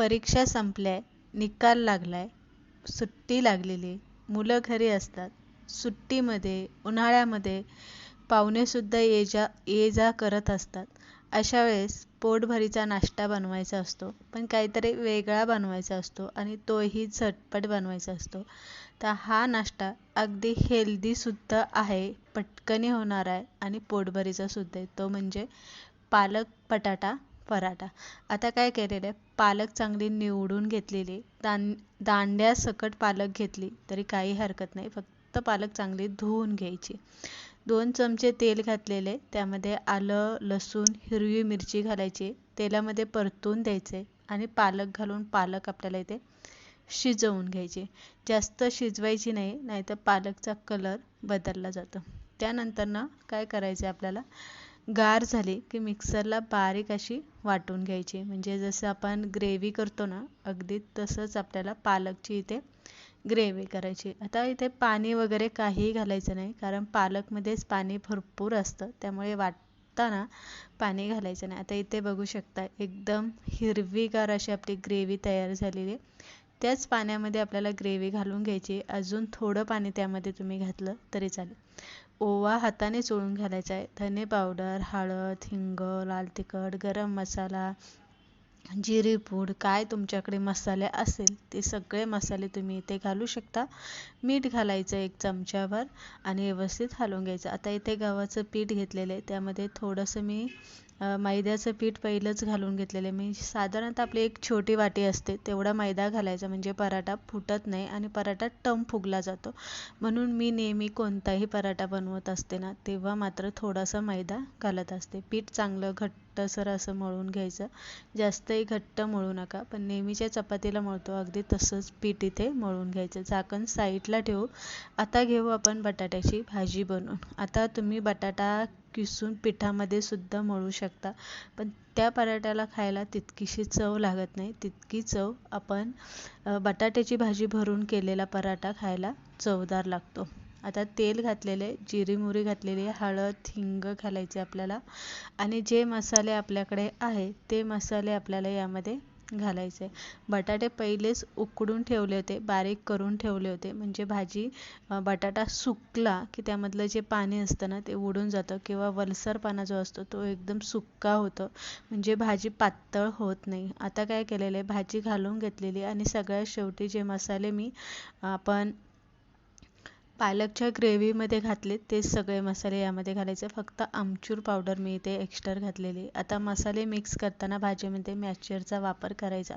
परीक्षा संपल्या निकाल लागलाय सुट्टी लागलेली मुलं घरी असतात. सुट्टीमध्ये उन्हाळ्यामध्ये पाहुणेसुद्धा ये जा ये जा करत असतात. अशा वेळेस पोटभरीचा नाश्ता बनवायचा असतो पण काहीतरी वेगळा बनवायचा असतो आणि तोही झटपट बनवायचा असतो. तर हा नाश्ता अगदी हेल्दीसुद्धा आहे पटकनी होणार आहे आणि पोटभरीचासुद्धा आहे. तो म्हणजे पालक बटाटा पराठा. आता काय केलेलं आहे? पालक चांगली निवडून घेतलेली दां दांड्यासकट पालक घेतली तरी काही हरकत नाही. फक्त पालक चांगली धुवून घ्यायची. दोन चमचे तेल घातलेले त्यामध्ये आलं लसूण हिरवी मिरची घालायची. तेलामध्ये परतून द्यायचे आणि पालक घालून पालक आपल्याला इथे शिजवून घ्यायचे. जास्त शिजवायची नाही नाहीतर पालकचा कलर बदलला जातो. त्यानंतर ना काय करायचं आपल्याला? गार झाली की मिक्सरला बारीक अशी वाटून घ्यायची. म्हणजे जसं आपण ग्रेव्ही करतो ना अगदी तसंच आपल्याला पालकची इथे ग्रेव्ही करायची. आता इथे पाणी वगैरे काहीही घालायचं नाही कारण पालकमध्येच पाणी भरपूर असतं त्यामुळे वाटताना पाणी घालायचं नाही. आता इथे बघू शकता एकदम हिरवीगार अशी आपली ग्रेव्ही तयार झालेली आहे. त्याच पाण्यामध्ये आपल्याला ग्रेव्ही घालून घ्यायची. अजून थोडं पाणी त्यामध्ये तुम्ही घातलं तरी चालेल. ओवा हाताने चोळून घालायचा आहे. धने पावडर हळद हिंग लाल तिखट गरम मसाला जिरे पूड काय तुमच्याकडे मसाले असेल ते सगळे मसाले तुम्ही इथे घालू शकता. मीठ घालायचं एक चमच्यावर आणि व्यवस्थित हलवून घ्यायचं. आता इथे गव्हाचं पीठ घेतलेलं आहे. त्यामध्ये थोडंसं मी मैद्याचं पीठ पहिलंच घालून घेतलेलं आहे. मी साधारणतः आपली एक छोटी वाटी असते तेवढा मैदा घालायचा म्हणजे पराठा फुटत नाही आणि पराठा टम फुगला जातो. म्हणून मी नेहमी कोणताही पराठा बनवत असते ना तेव्हा मात्र थोडासा मैदा घालत असते. पीठ चांगलं घट्ट घट्टसर असं मळून घ्यायचं. जास्तही घट्ट मळू नका पण नेहमीच्या चपातीला मळतो. अगदी तसंच पीठ इथे मळून घ्यायचं. झाकण साईडला ठेवू. आता घेऊ आपण बटाट्याची भाजी बनवून. आता तुम्ही बटाटा किसून पिठामध्ये सुद्धा मळू शकता पण त्या पराठ्याला खायला तितकीशी चव लागत नाही. तितकी चव आपण बटाट्याची भाजी भरून केलेला पराठा खायला चवदार लागतो. आता तेल घातलेले जिरी मोहरी घातलेली हळद हिंग घालायचे आपल्याला. आणि जे मसाले आपल्याकडे आहे ते मसाले आपल्याला यामध्ये घालायचे बटाटे पहिलेच उकडून ठेवले होते बारीक करून ठेवले होते. म्हणजे भाजी बटाटा सुकला की त्यामधलं जे पाणी असतं ना ते उडून जातं किंवा वलसरपणा जो असतो तो एकदम सुक्का होतो. म्हणजे भाजी पातळ होत नाही. आता काय केलेलं आहे भाजी घालून घेतलेली आणि सगळ्यात शेवटी जे मसाले मी आपण पालकच्या ग्रेव्हीमध्ये घातले ते सगळे मसाले यामध्ये घालायचे. फक्त आमचूर पावडर मी इथे एक्स्ट्रा घातलेली. आता मसाले मिक्स करताना भाजीमध्ये मॅचरचा वापर करायचा.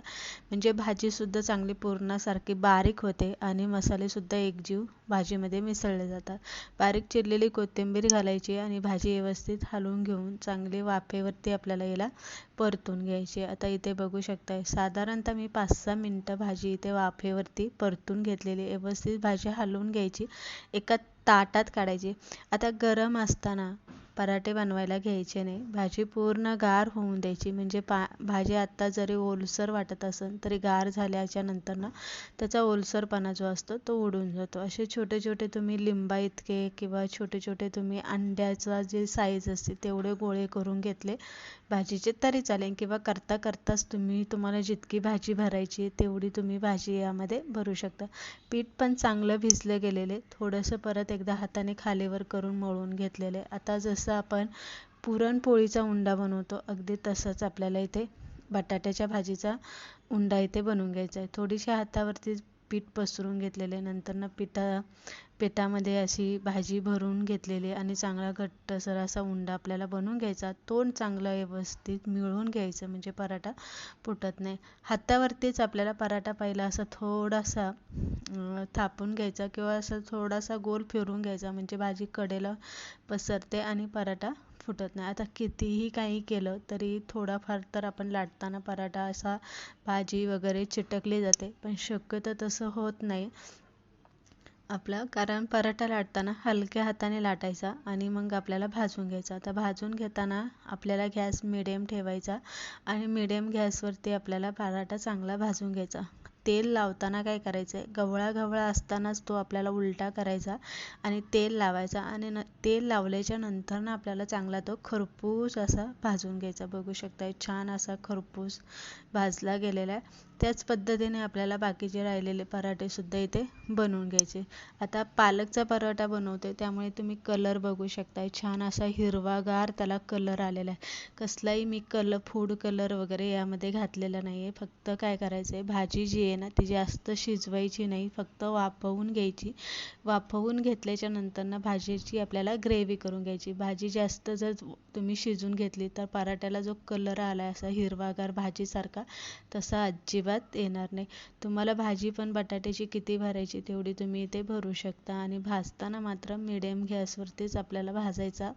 म्हणजे भाजीसुद्धा चांगली पूर्णासारखी बारीक होते आणि मसालेसुद्धा एकजीव भाजीमध्ये मिसळले जातात. बारीक चिरलेली कोथिंबीर घालायची आणि भाजी व्यवस्थित हलवून घेऊन चांगली वाफेवरती आपल्याला याला परतून घ्यायची. आता इथे बघू शकताय साधारणतः मी पाच सहा मिनटं भाजी इथे वाफेवरती परतून घेतलेली. व्यवस्थित भाजी हलवून घ्यायची. एका ताटात काढायची. आता गरम असताना पराठे बनवायला घ्यायचे नाही. भाजी पूर्ण गार होऊन द्यायची. म्हणजे पा भाजी आत्ता जरी ओलसर वाटत असेल तरी गार झाल्याच्यानंतर ना त्याचा ओलसरपणा जो असतो तो उडून जातो. असे छोटे छोटे तुम्ही लिंबा इतके किंवा छोटे छोटे तुम्ही अंड्याचा जे साईज असते तेवढे गोळे करून घेतले भाजीचे तरी चालेल. किंवा करता करताच तुम्ही तुम्हाला जितकी भाजी भरायची तेवढी तुम्ही भाजी यामध्ये भरू शकता. पीठ पण चांगलं भिजलं गेलेले. थोडंसं परत एकदा हाताने खालीवर करून मळून घेतलेले. आता जसं आपण पुरणपोळीचा उंडा बनवतो अगदी तसंच आपल्याला इथे बटाट्याच्या भाजीचा उंडा इथे बनवून घ्यायचा आहे. थोडीशी हातावरती पीठ पसरून घेतलेले नंतरनं पिठा पिठामध्ये अशी भाजी भरून घेतलेली आणि चांगला घट्टसर असा उंडा आपल्याला बनवून घ्यायचा. तोंड चांगलं व्यवस्थित मिळवून घ्यायचं म्हणजे पराठा फुटत नाही. हातावरतीच आपल्याला पराठा पहिला असा थोडासा थापून घ्यायचा किंवा असा थोडासा गोल फिरून घ्यायचा म्हणजे भाजी कडेला पसरते आणि पराठा फुटत नाही. आता कितीही काही केलं तरी थोडाफार तर आपण लाटताना पराठा असा भाजी वगैरे चिटकली जाते पण शक्यतो तसं होत नाही. आपलं कारण पराठा लाटताना हलक्या हाताने लाटायचा आणि मग आपल्याला भाजून घ्यायचा. आता भाजून घेताना आपल्याला गॅस मिडियम ठेवायचा आणि मिडियम गॅसवरती आपल्याला पराठा चांगला भाजून घ्यायचा. तेल लावताना काय करायचं? आहे गवळा गवळा असतानाच तो आपल्याला उलटा करायचा आणि तेल लावायचा आणि न तेल लावल्याच्या नंतर ना आपल्याला चांगला तो खरपूस असा भाजून घ्यायचा. बघू शकताय छान असा खरपूस भाजला गेलेला आहे. त्याच पद्धतीने आपल्याला बाकीचे राहिलेले पराठेसुद्धा इथे बनवून घ्यायचे. आता पालकचा पराठा बनवते त्यामुळे तुम्ही कलर बघू शकताय. छान असा हिरवागार त्याला कलर आलेला आहे. कसलाही मी कलर फूड कलर वगैरे यामध्ये घातलेला नाही आहे फक्त काय करायचं आहे भाजी जी आहे ना ती जास्त शिजवायची नाही फक्त वाफवून घ्यायची. वाफवून घेतल्याच्या नंतर ना भाजीची आपल्याला ग्रेव्ही करून घ्यायची. भाजी जास्त जर तुम्ही शिजून घेतली तर पराठ्याला जो कलर आला आहे असा हिरवागार भाजीसारखा तसा अजिबात येणार नाही. तुम्हाला भाजी पण बटाट्याची किती भरायची तेवढी तुम्ही इथे भरू शकता. आणि भाजताना मात्र मिडियम गॅसवरतीच आपल्याला भाजायचा.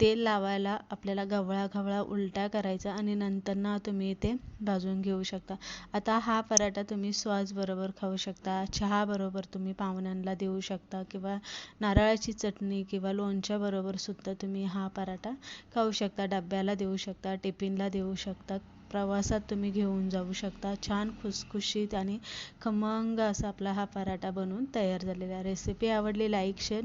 तेल लावायला आपल्याला गवळा गवळा उलटा करायचा आणि नंतर ना तुम्ही इथे भाजून घेऊ शकता. आता हा पराठा तुम्ही बरोबर खाऊ शकता चहाबरोबर तुम्ही पाहुण्यांना देऊ शकता किंवा नारळाची चटणी किंवा लोणच्याबरोबर सुद्धा तुम्ही हा पराठा खाऊ शकता डब्याला देऊ शकता टिफिनला देऊ शकता प्रवासात तुम्ही घेऊन जाऊ शकता. छान खुसखुशीत आणि खमंग असा आपला हा पराठा बनवून तयार झालेला रेसिपी आवडली लाईक शेअर